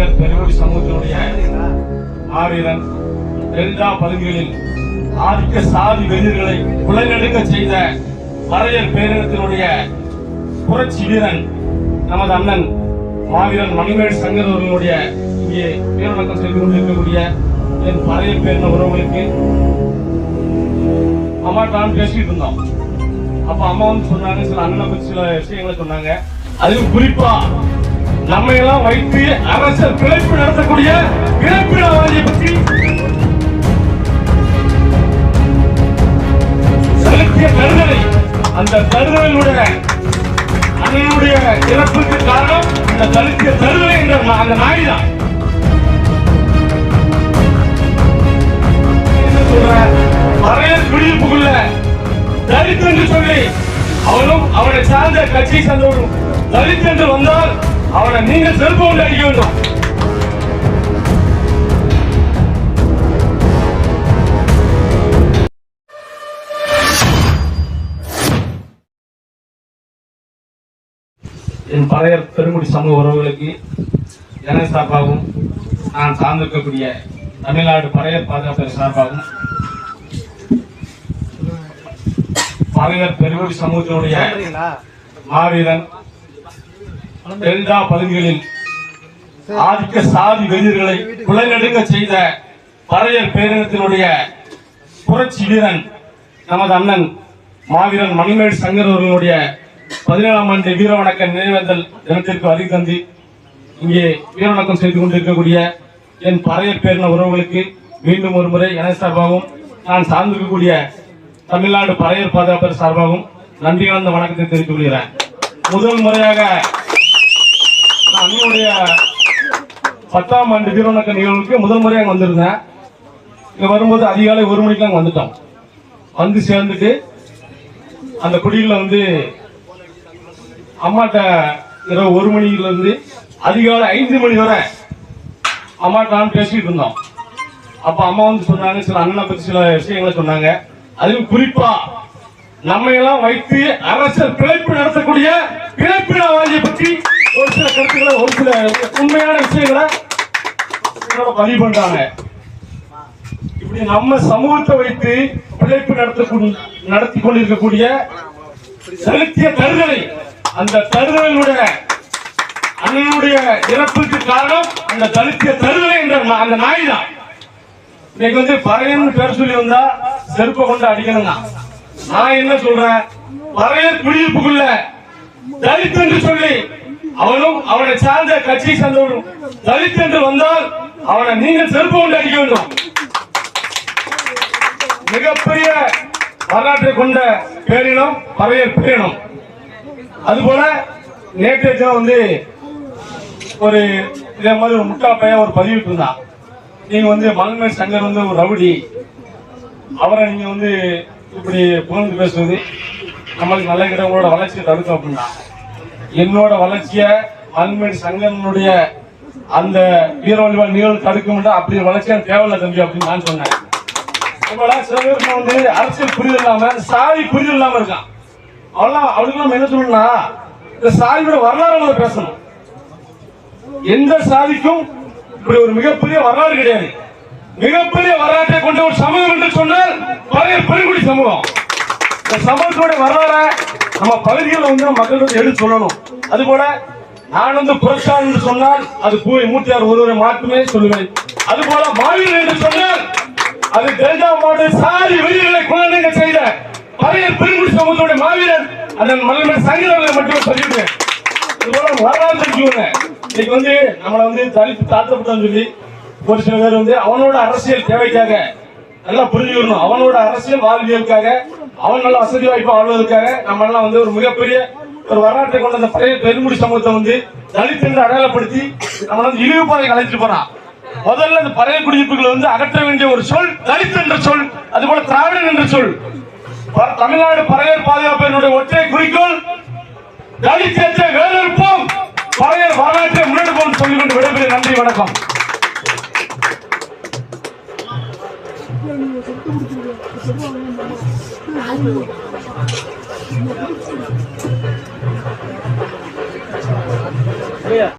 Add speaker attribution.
Speaker 1: பறையர் பெருங்குடி சமூகத்தினுடைய ஆரியரன் டெல்டா பகுதிகளில் ஆதிக்க சாதி வெறியர்களை உலகெடுக்க செய்த மறையர் பேரினத்தினுடைய புரட்சி வீரன் நமது அண்ணன் மாவீரன் மணிமேல் சங்கர் அவர்களுடைய இங்கே பேரடக்கம் செய்து கொண்டிருக்கக்கூடிய என் பறையர் பேரின உறவுகளுக்கு அம்மாட்டான்னு பேசிட்டு இருந்தோம். அப்ப அம்மா வந்து சொன்னாங்க சில அண்ணனை பற்றி சில விஷயங்களை சொன்னாங்க. அதுவும் குறிப்பா நம்ம எல்லாம் வைத்து அரசர் பிழைப்பு நடத்தக்கூடிய பிழைப்பிடவாதியை பற்றி செலுத்திய தருதலை அந்த தருதலுடைய அண்ணனுடைய இறப்புக்கு காரணம் இந்த தலித்திய தருதலை என்ற நா- அந்த நாய் தான் என்ன தலித் என்று சொல்லி அவனும் அவனை சார்ந்த கட்சியை சார்ந்தவனும் தலித் என்று வந்தால் அவனை நீங்கள் செருப்பு கொண்டு அடிக்க வேண்டும். என் பழைய பெருங்குடி சமூக உறவுகளுக்கு எனது சார்பாகவும் நான் சார்ந்திருக்கக்கூடிய தமிழ்நாடு பழையர் பாதுகாப்பு சார்பாகவும் பழையர் பெருங்குடி சமூகத்தினுடைய மாவீரன் டெல்டா பகுதிகளில் ஆதிக்க சாதி வெறியர்களை குலநடுங்க செய்த பறையர் பேரினத்தினுடைய புரட்சி வீரன் நமது அண்ணன் மாவீரன் மணிமேல் சங்கர் அவர்களுடைய பதினேழாம் ஆண்டு வீரவணக்க நினைவேந்தல் தினத்திற்கு வருகை தந்து இங்கே வீரவணக்கம் செய்து கொண்டிருக்கக்கூடிய என் பறையர் பேரின உறவுகளுக்கு மீண்டும் ஒரு முறை என சார்பாகவும் நான் சார்ந்திருக்கக்கூடிய தமிழ்நாடு பறையர் பாதுகாப்பர் சார்பாகவும் நன்றி கலந்த வணக்கத்தை தெரிவித்துக் கொள்கிறேன். முதல் முறையாக நான் அண்ணனுடைய பத்தாம் ஆண்டு வீரவணக்க நிகழ்வுக்கு முதல் முறையாக அங்க வந்திருந்தேன். இங்க வரும்போது அதிகாலை ஒரு மணிக்கு அங்க வந்துட்டோம். வந்து சேர்ந்துட்டு அந்த குடியில வந்து அம்மாட்ட இரவு ஒரு மணில இருந்து அதிகாலை ஐந்து மணி வரை அம்மாட்ட நான் பேசிட்டு இருந்தோம். அப்ப அம்மா வந்து சொன்னாங்க சில அண்ணனை பத்தி சில விஷயங்களை சொன்னாங்க. அதிலும் குறிப்பா நம்ம எல்லாம் வைத்து அரசர் பிழைப்பு நடத்தக்கூடிய பிழைப்பிடவாதியை பற்றி ஒரு சில கருத்துக்களை ஒரு சில உண்மையான விஷயங்களை என்னோட பதிவு பண்றாங்க. இப்படி நம்ம சமூகத்தை வைத்து பிழைப்பு நடத்தக்கூடிய நடத்தி கொண்டிருக்கக்கூடிய செலுத்திய தருதலை அந்த தருதலுடைய அண்ணனுடைய இறப்புக்கு காரணம் அந்த தலித்திய தருதலை என்ற நா- அந்த நாய் தான் இன்னைக்கு வந்து பறையன் பேர் சொல்லி வந்தா செருப்பை கொண்டு அடிக்கணுங்க நான் என்ன சொல்றேன்? பறையர் குடியிருப்புக்குள்ள தலித் என்று சொல்லி அவனும் அவனை சார்ந்த கட்சியை சார்ந்தவனும் தலித் என்று வந்தால் அவனை நீங்கள் செருப்பு கொண்டு அடிக்க வேண்டும். மிகப்பெரிய வரலாற்றை கொண்ட பேரினம் பறையர் பேரினம். அதுபோல நேற்று வந்து ஒரு இதே மாதிரி ஒரு முட்டா பையன் ஒரு பதிவிட்டு இருந்தான் நீங்க வந்து மல்மேல் சங்கர் வந்து ஒரு ரவுடி. அவரை நீங்க வந்து இப்படி புகழ்ந்து பேசுவது நம்மளுக்கு நல்ல கிட்ட வளர்ச்சியை தடுக்கும் அப்படின்னா. என்னோட வளர்ச்சியை மல்மேல் சங்கனுடைய அந்த வீரவழிவாள் நிகழ்வு தடுக்கும் அப்படி வளர்ச்சியா தேவையில்ல தம்பி அப்படின்னு நான் சொன்னேன். சில பேருக்கு வந்து அரசியல் புரிதல் இல்லாம சாதி புரிதல் இல்லாம இருக்கான். அவ்வளவு அவளுக்கு நம்ம என்ன சொல்லணும்னா இந்த சாதியோட வரலாறு நம்ம பேசணும். எந்த சாதிக்கும் இப்படி ஒரு மிகப்பெரிய வரலாறு கிடையாது. மிகப்பெரிய வரலாற்றை கொண்ட ஒரு சமூகம் என்று சொன்னால் பழைய பெருங்குடி சமூகம். இந்த சமூகத்தோட வரலாறை நம்ம பகுதிகளில் வந்து நம்ம எடுத்து சொல்லணும். அது போல நான் வந்து புரட்சான் என்று சொன்னால் அது பூவை மூர்த்தியார் ஒருவரை மட்டுமே சொல்லுவேன். அதுபோல மாவீரன் என்று சொன்னால் அது டெல்டா மாவட்ட சாதி வெறிகளை குழந்தைங்க செய்த பழைய பெருங்குடி சமூகத்தோட மாவீரன் அதன் மல்லிமன் சங்கரவர்களை மட்டுமே சொல்லிவிட்டேன் இதுபோல வரலாறு தெரிஞ்சுக்கோங்க இன்னைக்கு வந்து நம்மளை வந்து தலித்து தாழ்த்தப்பட்டோம்னு சொல்லி ஒரு சில பேர் வந்து அவனோட அரசியல் தேவைக்காக நல்லா புரிஞ்சுக்கணும். அவனோட அரசியல் வாழ்வியலுக்காக அவன் வசதி வாய்ப்பு வாழ்வதற்காக நம்ம எல்லாம் வந்து ஒரு மிகப்பெரிய ஒரு வரலாற்றை கொண்ட அந்த பழைய பெருமுடி சமூகத்தை வந்து தலித் என்று அடையாளப்படுத்தி நம்ம வந்து இழிவு பாதை கலைச்சிட்டு போறான். முதல்ல இந்த பழைய குடியிருப்புகளை வந்து அகற்ற வேண்டிய ஒரு சொல் தலித் என்ற சொல் அதுபோல திராவிடன் என்ற சொல். தமிழ்நாடு பறையர் பாதுகாப்பினுடைய ஒற்றை குறிக்கோள் தலித்தேற்ற வேலிருப்போம் பழையர் வரலாற்றை முன்னெடுப்போம் சொல்லிக்கொண்டு கொண்டு நன்றி வணக்கம். Yeah.